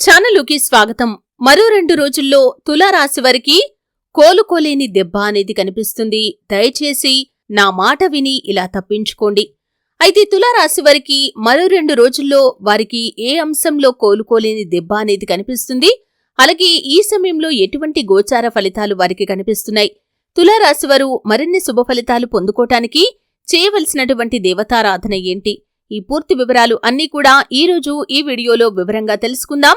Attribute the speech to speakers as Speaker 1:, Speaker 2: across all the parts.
Speaker 1: ఛానలుకి స్వాగతం. మరో రెండు రోజుల్లో తులారాశి వారికి కోలుకోలేని దెబ్బ అనేది కనిపిస్తుంది. దయచేసి నా మాట విని ఇలా తప్పించుకోండి. అయితే తులారాశి వారికి మరో రెండు రోజుల్లో వారికి ఏ అంశంలో కోలుకోలేని దెబ్బ అనేది కనిపిస్తుంది? అలాగే ఈ సమయంలో ఎటువంటి గోచార ఫలితాలు వారికి కనిపిస్తున్నాయి? తులారాశి వారు మరిన్ని శుభ ఫలితాలు పొందుకోటానికి చేయవలసినటువంటి దేవతారాధన ఏంటి? ఈ పూర్తి వివరాలు అన్నీ కూడా ఈ రోజు ఈ వీడియోలో వివరంగా తెలుసుకుందాం.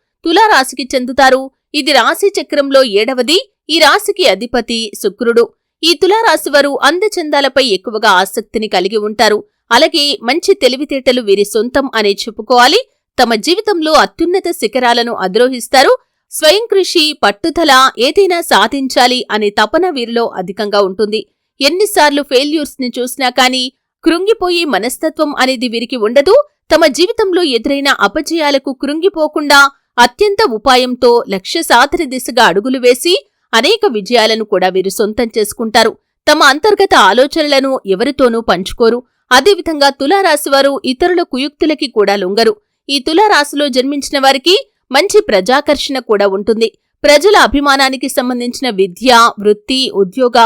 Speaker 1: తులారాశికి చెందుతారు. ఇది రాశి చక్రంలో ఏడవది. ఈ రాశికి అధిపతి శుక్రుడు. ఈ తులారాశి వారు అందచందాలపై ఎక్కువగా ఆసక్తిని కలిగి ఉంటారు. అలాగే మంచి తెలివితేటలు వీరి సొంతం అనే చెప్పుకోవాలి. తమ జీవితంలో అత్యున్నత శిఖరాలను అధిరోహిస్తారు. స్వయం కృషి పట్టుదల ఏదైనా సాధించాలి అనే తపన వీరిలో అధికంగా ఉంటుంది. ఎన్నిసార్లు ఫెయిల్యూర్స్ని చూసినా కానీ కృంగిపోయే మనస్తత్వం అనేది వీరికి ఉండదు. తమ జీవితంలో ఎదురైన అపజయాలకు కృంగిపోకుండా అత్యంత ఉపాయంతో లక్ష్య సాధన దిశగా అడుగులు వేసి అనేక విజయాలను కూడా వీరు సొంతం చేసుకుంటారు. తమ అంతర్గత ఆలోచనలను ఎవరితోనూ పంచుకోరు. అదేవిధంగా తులారాశివారు ఇతరుల కుయుక్తులకి కూడా లొంగరు. ఈ తులారాశిలో జన్మించిన వారికి మంచి ప్రజాకర్షణ కూడా ఉంటుంది. ప్రజల అభిమానానికి సంబంధించిన విద్య వృత్తి ఉద్యోగ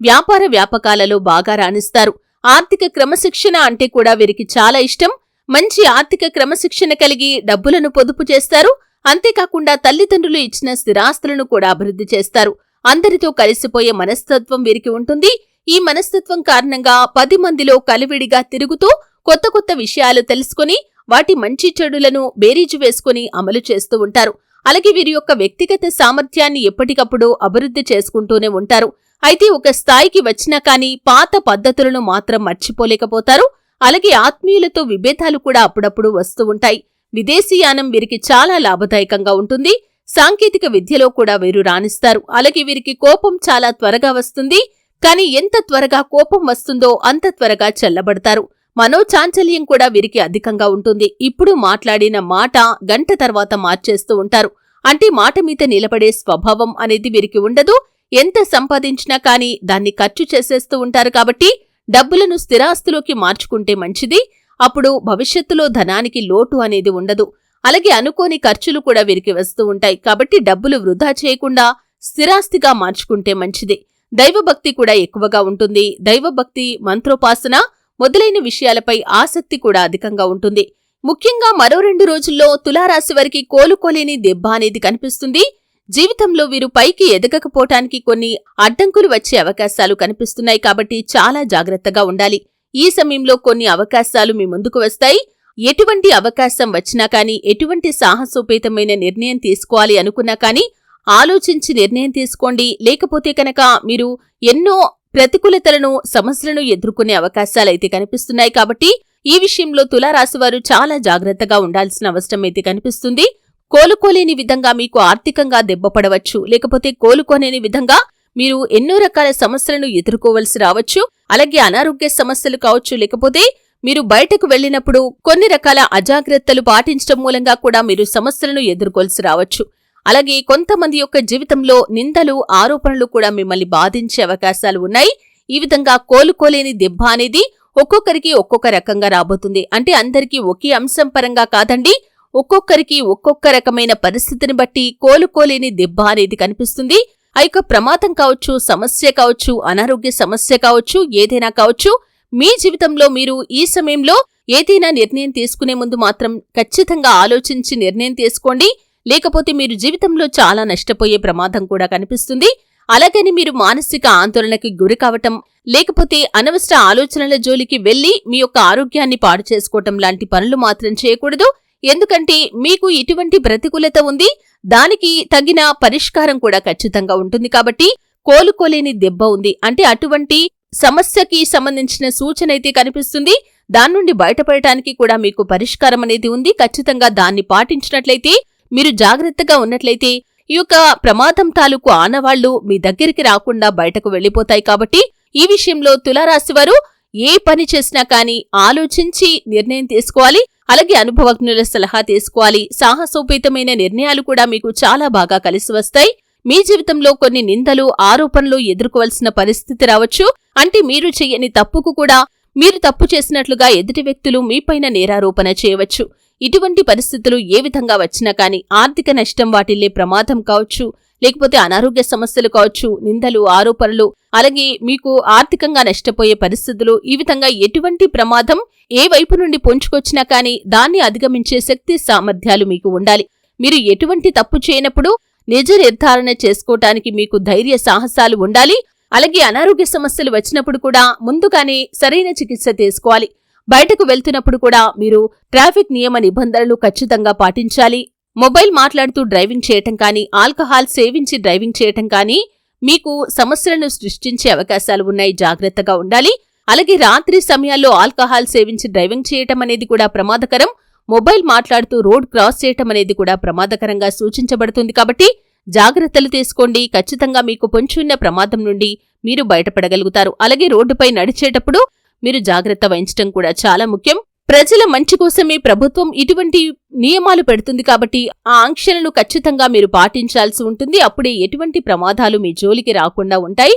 Speaker 1: వ్యాపార వ్యాపకాలలో బాగా రాణిస్తారు. ఆర్థిక క్రమశిక్షణ అంటే కూడా వీరికి చాలా ఇష్టం. మంచి ఆర్థిక క్రమశిక్షణ కలిగి డబ్బులను పొదుపు చేస్తారు. అంతేకాకుండా తల్లిదండ్రులు ఇచ్చిన స్థిరాస్తులను కూడా అభివృద్ధి చేస్తారు. అందరితో కలిసిపోయే మనస్తత్వం వీరికి ఉంటుంది. ఈ మనస్తత్వం కారణంగా పది మందిలో కలివిడిగా తిరుగుతూ కొత్త కొత్త విషయాలు తెలుసుకుని వాటి మంచి చెడులను బేరీజు వేసుకుని అమలు చేస్తూ ఉంటారు. అలాగే వీరి యొక్క వ్యక్తిగత సామర్థ్యాన్ని ఎప్పటికప్పుడు అభివృద్ధి చేసుకుంటూనే ఉంటారు. అయితే ఒక స్థాయికి వచ్చినా కానీ పాత పద్ధతులను మాత్రం మర్చిపోలేకపోతారు. అలాగే ఆత్మీయులతో విభేదాలు కూడా అప్పుడప్పుడు వస్తూ ఉంటాయి. విదేశీయానం వీరికి చాలా లాభదాయకంగా ఉంటుంది. సాంకేతిక విద్యలో కూడా వీరు రాణిస్తారు. అలాగే వీరికి కోపం చాలా త్వరగా వస్తుంది. కానీ ఎంత త్వరగా కోపం వస్తుందో అంత త్వరగా చల్లబడతారు. మనోచాంచల్యం కూడా వీరికి అధికంగా ఉంటుంది. ఇప్పుడు మాట్లాడిన మాట గంట తర్వాత మార్చేస్తూ ఉంటారు. అంటే మాట మీద నిలబడే స్వభావం అనేది వీరికి ఉండదు. ఎంత సంపాదించినా కానీ దాన్ని ఖర్చు చేసేస్తూ ఉంటారు కాబట్టి డబ్బులను స్థిరాస్తులోకి మార్చుకుంటే మంచిది. అప్పుడు భవిష్యత్తులో ధనానికి లోటు అనేది ఉండదు. అలాగే అనుకోని ఖర్చులు కూడా వీరికి వస్తూ ఉంటాయి. కాబట్టి డబ్బులు వృధా చేయకుండా స్థిరాస్తిగా మార్చుకుంటే మంచిది. దైవభక్తి కూడా ఎక్కువగా ఉంటుంది. దైవభక్తి మంత్రోపాసన మొదలైన విషయాలపై ఆసక్తి కూడా అధికంగా ఉంటుంది. ముఖ్యంగా మరో రెండు రోజుల్లో తులారాశి వారికి కోలుకోలేని దెబ్బ అనేది కనిపిస్తుంది. జీవితంలో వీరు పైకి ఎదగకపోవటానికి కొన్ని అడ్డంకులు వచ్చే అవకాశాలు కనిపిస్తున్నాయి. కాబట్టి చాలా జాగ్రత్తగా ఉండాలి. ఈ సమయంలో కొన్ని అవకాశాలు మీ ముందుకు వస్తాయి. ఎటువంటి అవకాశం వచ్చినా కానీ ఎటువంటి సాహసోపేతమైన నిర్ణయం తీసుకోవాలి అనుకున్నా కానీ ఆలోచించి నిర్ణయం తీసుకోండి. లేకపోతే కనుక మీరు ఎన్నో ప్రతికూలతలను సమస్యలను ఎదుర్కొనే అవకాశాలైతే కనిపిస్తున్నాయి కాబట్టి ఈ విషయంలో తులారాశివారు చాలా జాగ్రత్తగా ఉండాల్సిన అవసరం అయితే కనిపిస్తుంది. కోలుకోలేని విధంగా మీకు ఆర్థికంగా దెబ్బపడవచ్చు. లేకపోతే కోలుకోలేని విధంగా మీరు ఎన్నో రకాల సమస్యలను ఎదుర్కోవలసి రావచ్చు అలాగే అనారోగ్య సమస్యలు కావచ్చు లేకపోతే మీరు బయటకు వెళ్ళినప్పుడు కొన్ని రకాల అజాగ్రత్తలు పాటించడం మూలంగా కూడా మీరు సమస్యలను ఎదుర్కోవాల్సి రావచ్చు. అలాగే కొంతమంది యొక్క జీవితంలో నిందలు ఆరోపణలు కూడా మిమ్మల్ని బాధించే అవకాశాలు ఉన్నాయి. ఈ విధంగా కోలుకోలేని దెబ్బ అనేది ఒక్కొక్కరికి ఒక్కొక్క రకంగా రాబోతుంది. అంటే అందరికీ ఒకే అంశం పరంగా కాదండి ఒక్కొక్కరికి ఒక్కొక్క రకమైన పరిస్థితిని బట్టి కోలుకోలేని దెబ్బ అనేది కనిపిస్తుంది. ఆ యొక్క ప్రమాదం కావచ్చు సమస్య కావచ్చు అనారోగ్య సమస్య కావచ్చు ఏదైనా కావచ్చు మీ జీవితంలో మీరు ఈ సమయంలో ఏదైనా నిర్ణయం తీసుకునే ముందు మాత్రం ఖచ్చితంగా ఆలోచించి నిర్ణయం తీసుకోండి. లేకపోతే మీరు జీవితంలో చాలా నష్టపోయే ప్రమాదం కూడా కనిపిస్తుంది. అలాగని మీరు మానసిక ఆందోళనకి గురి కావటం లేకపోతే అనవసర ఆలోచనల జోలికి వెళ్ళి మీ యొక్క ఆరోగ్యాన్ని పాడు చేసుకోవటం లాంటి పనులు మాత్రం చేయకూడదు. ఎందుకంటే మీకు ఇటువంటి ప్రతికూలత ఉంది దానికి తగిన పరిష్కారం కూడా ఖచ్చితంగా ఉంటుంది కాబట్టి కోలుకోలేని దెబ్బ ఉంది. అంటే అటువంటి సమస్యకి సంబంధించిన సూచన అయితే కనిపిస్తుంది. దాని నుండి బయటపడటానికి కూడా మీకు పరిష్కారం అనేది ఉంది. ఖచ్చితంగా దాన్ని పాటించినట్లయితే మీరు జాగ్రత్తగా ఉన్నట్లయితే ఈ యొక్క ప్రమాదం తాలూకు ఆనవాళ్ళు మీ దగ్గరికి రాకుండా బయటకు వెళ్ళిపోతాయి కాబట్టి ఈ విషయంలో తులారాశివారు ఏ పని చేసినా కానీ ఆలోచించి నిర్ణయం తీసుకోవాలి అలాగే అనుభవజ్ఞుల సలహా తీసుకోవాలి. సాహసోపేతమైన నిర్ణయాలు కూడా మీకు చాలా బాగా కలిసి వస్తాయి. మీ జీవితంలో కొన్ని నిందలు ఆరోపణలు ఎదుర్కోవాల్సిన పరిస్థితి రావచ్చు. అంటే మీరు చెయ్యని తప్పుకు కూడా మీరు తప్పు చేసినట్లుగా ఎదుటి వ్యక్తులు మీపైన నేరారోపణ చేయవచ్చు. ఇటువంటి పరిస్థితులు ఏ విధంగా వచ్చినా కానీ ఆర్థిక నష్టం వాటిల్లే ప్రమాదం కావచ్చు. లేకపోతే అనారోగ్య సమస్యలు కావచ్చు నిందలు ఆరోపణలు అలాగే మీకు ఆర్థికంగా నష్టపోయే పరిస్థితులు ఈ విధంగా ఎటువంటి ప్రమాదం ఏ వైపు నుండి పొంచుకొచ్చినా కానీ దాన్ని అధిగమించే శక్తి సామర్థ్యాలు మీకు ఉండాలి. మీరు ఎటువంటి తప్పు చేయనప్పుడు నిజ నిర్ధారణ చేసుకోవటానికి మీకు ధైర్య సాహసాలు ఉండాలి. అలాగే అనారోగ్య సమస్యలు వచ్చినప్పుడు కూడా ముందుగానే సరైన చికిత్స తీసుకోవాలి. బయటకు వెళ్తున్నప్పుడు కూడా మీరు ట్రాఫిక్ నియమ నిబంధనలు ఖచ్చితంగా పాటించాలి. మొబైల్ మాట్లాడుతూ డ్రైవింగ్ చేయటం కానీ ఆల్కహాల్ సేవించి డ్రైవింగ్ చేయటం కానీ మీకు సమస్యలను సృష్టించే అవకాశాలు ఉన్నాయి. జాగ్రత్తగా ఉండాలి. అలాగే రాత్రి సమయాల్లో ఆల్కహాల్ సేవించి డ్రైవింగ్ చేయటం అనేది కూడా ప్రమాదకరం. మొబైల్ మాట్లాడుతూ రోడ్ క్రాస్ చేయటం అనేది కూడా ప్రమాదకరంగా సూచించబడుతుంది. కాబట్టి జాగ్రత్తలు తీసుకోండి. ఖచ్చితంగా మీకు పొంచున్న ప్రమాదం నుండి మీరు బయటపడగలుగుతారు. అలాగే రోడ్డుపై నడిచేటప్పుడు మీరు జాగ్రత్త వహించడం కూడా చాలా ముఖ్యం. ప్రజల మంచి కోసమే ప్రభుత్వం ఇటువంటి నియమాలు పెడుతుంది కాబట్టి ఆ ఆంక్షలను ఖచ్చితంగా మీరు పాటించాల్సి ఉంటుంది. అప్పుడే ఎటువంటి ప్రమాదాలు మీ జోలికి రాకుండా ఉంటాయి.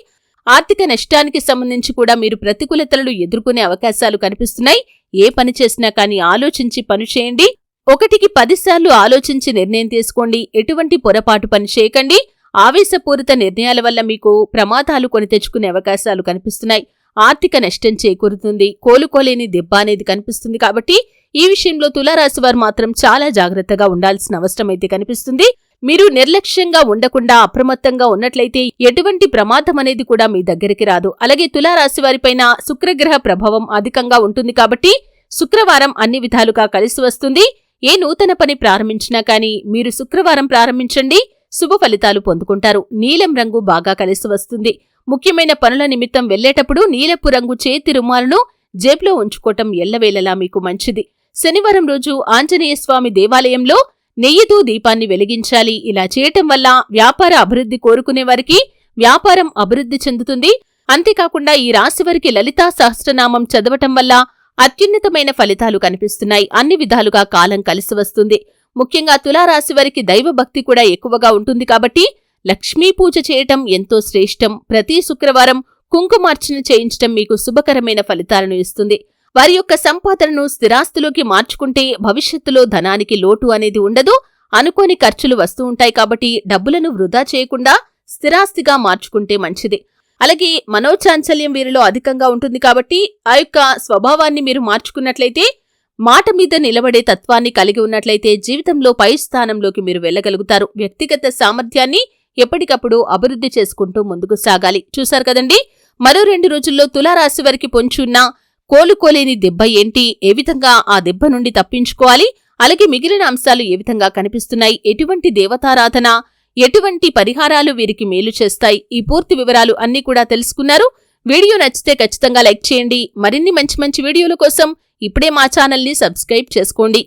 Speaker 1: ఆర్థిక నష్టానికి సంబంధించి కూడా మీరు ప్రతికూలతలను ఎదుర్కొనే అవకాశాలు కనిపిస్తున్నాయి. ఏ పని చేసినా కానీ ఆలోచించి పని చేయండి. ఒకటికి పదిసార్లు ఆలోచించి నిర్ణయం తీసుకోండి. ఎటువంటి పొరపాటు పని చేయకండి. ఆవేశపూరిత నిర్ణయాల వల్ల మీకు ప్రమాదాలు కొని తెచ్చుకునే అవకాశాలు కనిపిస్తున్నాయి. ఆర్థిక నష్టం చేకూరుతుంది. కోలుకోలేని దెబ్బ అనేది కనిపిస్తుంది కాబట్టి ఈ విషయంలో తులారాశి వారు మాత్రం చాలా జాగ్రత్తగా ఉండాల్సిన అవసరం అయితే కనిపిస్తుంది. మీరు నిర్లక్ష్యంగా ఉండకుండా అప్రమత్తంగా ఉన్నట్లయితే ఎటువంటి ప్రమాదం అనేది కూడా మీ దగ్గరికి రాదు. అలాగే తులారాశి వారిపైన శుక్రగ్రహ ప్రభావం అధికంగా ఉంటుంది కాబట్టి శుక్రవారం అన్ని విధాలుగా కలిసి వస్తుంది. ఏ నూతన పని ప్రారంభించినా కానీ మీరు శుక్రవారం ప్రారంభించండి. శుభ ఫలితాలు పొందుకుంటారు. నీలం రంగు బాగా కలిసి వస్తుంది. ముఖ్యమైన పనుల నిమిత్తం వెళ్ళేటప్పుడు నీలపు రంగు చేతి రుమాలను జేబులో ఉంచుకోవటం ఎల్లవేళలా మీకు మంచిది. శనివారం రోజు ఆంజనేయ స్వామి దేవాలయంలో నెయ్యితో దీపాన్ని వెలిగించాలి. ఇలా చేయటం వల్ల వ్యాపార అభివృద్ధి కోరుకునే వారికి వ్యాపారం అభివృద్ధి చెందుతుంది. అంతేకాకుండా ఈ రాశి వారికి లలితా సహస్రనామం చదవటం వల్ల అత్యున్నతమైన ఫలితాలు కనిపిస్తున్నాయి. అన్ని విధాలుగా కాలం కలిసి వస్తుంది. ముఖ్యంగా తులారాశి వారికి దైవభక్తి కూడా ఎక్కువగా ఉంటుంది కాబట్టి లక్ష్మీ పూజ చేయటం ఎంతో శ్రేష్టం. ప్రతి శుక్రవారం కుంకుమార్చన చేయించటం మీకు శుభకరమైన ఫలితాలను ఇస్తుంది. వారి యొక్క సంపాదనను స్థిరాస్తులోకి మార్చుకుంటే భవిష్యత్తులో ధనానికి లోటు అనేది ఉండదు. అనుకోని ఖర్చులు వస్తూ ఉంటాయి కాబట్టి డబ్బులను వృధా చేయకుండా స్థిరాస్తిగా మార్చుకుంటే మంచిది. అలాగే మనోచాంచల్యం వీరిలో అధికంగా ఉంటుంది కాబట్టి ఆ యొక్క స్వభావాన్ని మీరు మార్చుకున్నట్లయితే మాట మీద నిలబడే తత్వాన్ని కలిగి ఉన్నట్లయితే జీవితంలో పై స్థానంలోకి మీరు వెళ్ళగలుగుతారు. వ్యక్తిగత సామర్థ్యాన్ని ఎప్పటికప్పుడు అభివృద్ధి చేసుకుంటూ ముందుకు సాగాలి. చూశారు కదండి? మరో రెండు రోజుల్లో తులారాశి వారికి పొంచున్న కోలుకోలేని దెబ్బ ఏంటి? ఏ విధంగా ఆ దెబ్బ నుండి తప్పించుకోవాలి? అలాగే మిగిలిన అంశాలు ఏ విధంగా కనిపిస్తున్నాయి? ఎటువంటి దేవతారాధన ఎటువంటి పరిహారాలు వీరికి మేలు చేస్తాయి? ఈ పూర్తి వివరాలు అన్నీ కూడా తెలుసుకున్నారు. వీడియో నచ్చితే ఖచ్చితంగా లైక్ చేయండి. మరిన్ని మంచి మంచి వీడియోల కోసం ఇప్పుడే మా ఛానల్ని సబ్స్క్రైబ్ చేసుకోండి.